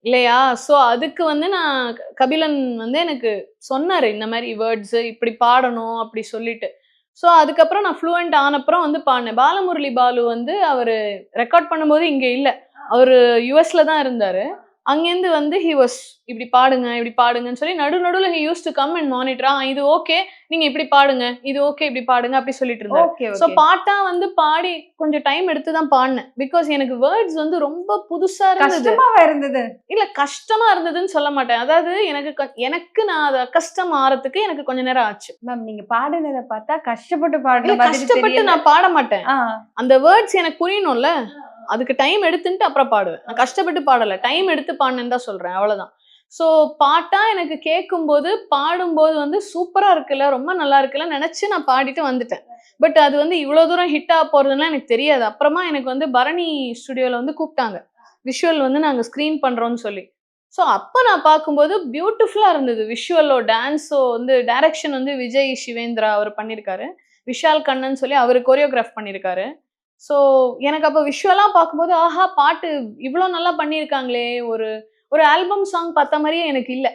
இல்லையா? ஸோ அதுக்கு வந்து நான் க- கபிலன் வந்து எனக்கு சொன்னார் இந்த மாதிரி வேர்ட்ஸு இப்படி பாடணும் அப்படி சொல்லிட்டு. ஸோ அதுக்கப்புறம் நான் ஃப்ளூயண்ட் ஆனப்புறம் வந்து பாடினேன். பாலமுரளி பாலு வந்து அவர் ரெக்கார்ட் பண்ணும்போது இங்கே இல்லை. அவர் யூஎஸ்ல தான் இருந்தார். அங்கேருந்து வந்து ஹி வாஸ் இப்படி பாடுங்க இப்படி பாடுங்கன்னு சொல்லி நடு நடுவில் he used to come and மானிட்டரா இது ஓகே நீங்க இப்படி பாடுங்க இது ஓகே இப்படி பாடுங்க அப்படி சொல்லிட்டு இருந்தாரு. ஓகே ஸோ பாட்டா வந்து பாடி கொஞ்சம் டைம் எடுத்து தான் பாடினேன். பிகாஸ் எனக்கு வேர்ட்ஸ் வந்து ரொம்ப புதுசா இருந்தது. இருந்தது? இல்ல கஷ்டமா இருந்ததுன்னு சொல்ல மாட்டேன். அதாவது எனக்கு எனக்கு நான் அது கஷ்டம் ஆறதுக்கு எனக்கு கொஞ்ச நேரம் ஆச்சு. மேம் நீங்க பாடுனதை பார்த்தா கஷ்டப்பட்டு மாதிரி கஷ்டப்பட்டு. நான் பாட மாட்டேன். அந்த வேர்ட்ஸ் எனக்கு புரியணும்ல. அதுக்கு டைம் எடுத்துட்டு அப்புறம் பாடுவேன். நான் கஷ்டப்பட்டு பாடலை. டைம் எடுத்து பாடினேன்னு தான் சொல்கிறேன் அவ்வளோதான் ஸோ பாட்டாக எனக்கு கேட்கும்போது பாடும்போது வந்து சூப்பராக இருக்குல்ல ரொம்ப நல்லா இருக்குல்ல நினச்சி நான் பாடிட்டு வந்துட்டேன். பட் அது வந்து இவ்வளோ தூரம் ஹிட் ஆக எனக்கு தெரியாது. அப்புறமா எனக்கு வந்து பரணி ஸ்டுடியோவில் வந்து கூப்பிட்டாங்க. விஷுவல் வந்து நாங்கள் ஸ்க்ரீன் பண்ணுறோன்னு சொல்லி. ஸோ அப்போ நான் பார்க்கும்போது பியூட்டிஃபுல்லாக இருந்தது. விஷுவலோ டான்ஸோ வந்து டைரக்ஷன் வந்து விஜய் சிவேந்திரா அவர் பண்ணியிருக்காரு விஷால் கண்ணன் சொல்லி அவர் கொரியோகிராஃப் பண்ணியிருக்காரு ஸோ எனக்கு அப்போ விஷுவலாக பார்க்கும்போது ஆஹா பாட்டு இவ்வளோ நல்லா பண்ணியிருக்காங்களே ஒரு ஒரு ஆல்பம் சாங் பார்த்த மாதிரியே எனக்கு இல்லை.